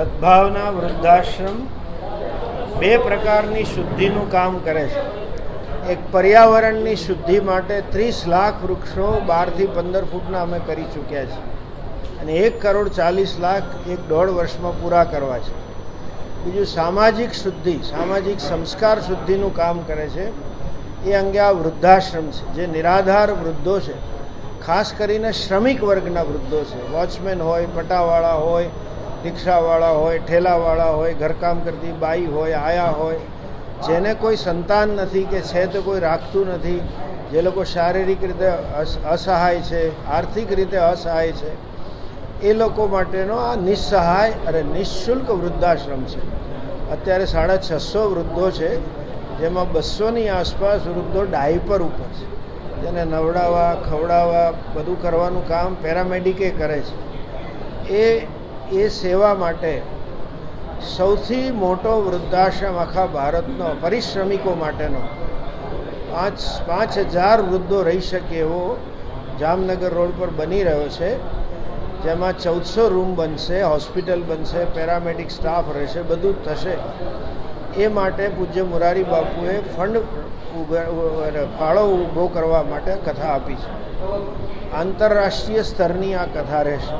સદભાવના વૃદ્ધાશ્રમ બે પ્રકારની શુદ્ધિનું કામ કરે છે. એક પર્યાવરણની શુદ્ધિ માટે ત્રીસ લાખ વૃક્ષો બારથી પંદર ફૂટના અમે કરી ચૂક્યા છીએ અને એક કરોડ ચાલીસ લાખ એક દોઢ વર્ષમાં પૂરા કરવા છે. બીજું સામાજિક શુદ્ધિ, સામાજિક સંસ્કાર શુદ્ધિનું કામ કરે છે. એ અંગે આ વૃદ્ધાશ્રમ છે, જે નિરાધાર વૃદ્ધો છે. ખાસ કરીને શ્રમિક વર્ગના વૃદ્ધો છે. વોચમેન હોય, પટાવાળા હોય રિક્ષાવાળા હોય, ઠેલાવાળા હોય, ઘરકામ કરતી બાઈ હોય, આયા હોય, જેને કોઈ સંતાન નથી કે છે તો કોઈ રાખતું નથી, જે લોકો શારીરિક રીતે અસ- અસહાય છે, આર્થિક રીતે અસહાય છે, એ લોકો માટેનો આ નિસ્સહાય અને નિઃશુલ્ક વૃદ્ધાશ્રમ છે. અત્યારે સાડા છસો વૃદ્ધો છે, જેમાં બસોની આસપાસ વૃદ્ધો ડાયપર ઉપર છે. જેને નવડાવવા, ખવડાવવા, બધું કરવાનું કામ પેરામેડિકે કરે છે. એ એ સેવા માટે સૌથી મોટો વૃદ્ધાશ્રમ આખા ભારતનો, પરિશ્રમિકો માટેનો. પાંચ પાંચ હજાર વૃદ્ધો રહી શકે એવો જામનગર રોડ પર બની રહ્યો છે, જેમાં ચૌદસો રૂમ બનશે, હોસ્પિટલ બનશે, પેરામેડિક સ્ટાફ રહેશે, બધું જ થશે. એ માટે પૂજ્ય મુરારી બાપુએ ફંડ ફાળો ઊભો કરવા માટે કથા આપી છે. આંતરરાષ્ટ્રીય સ્તરની આ કથા રહેશે.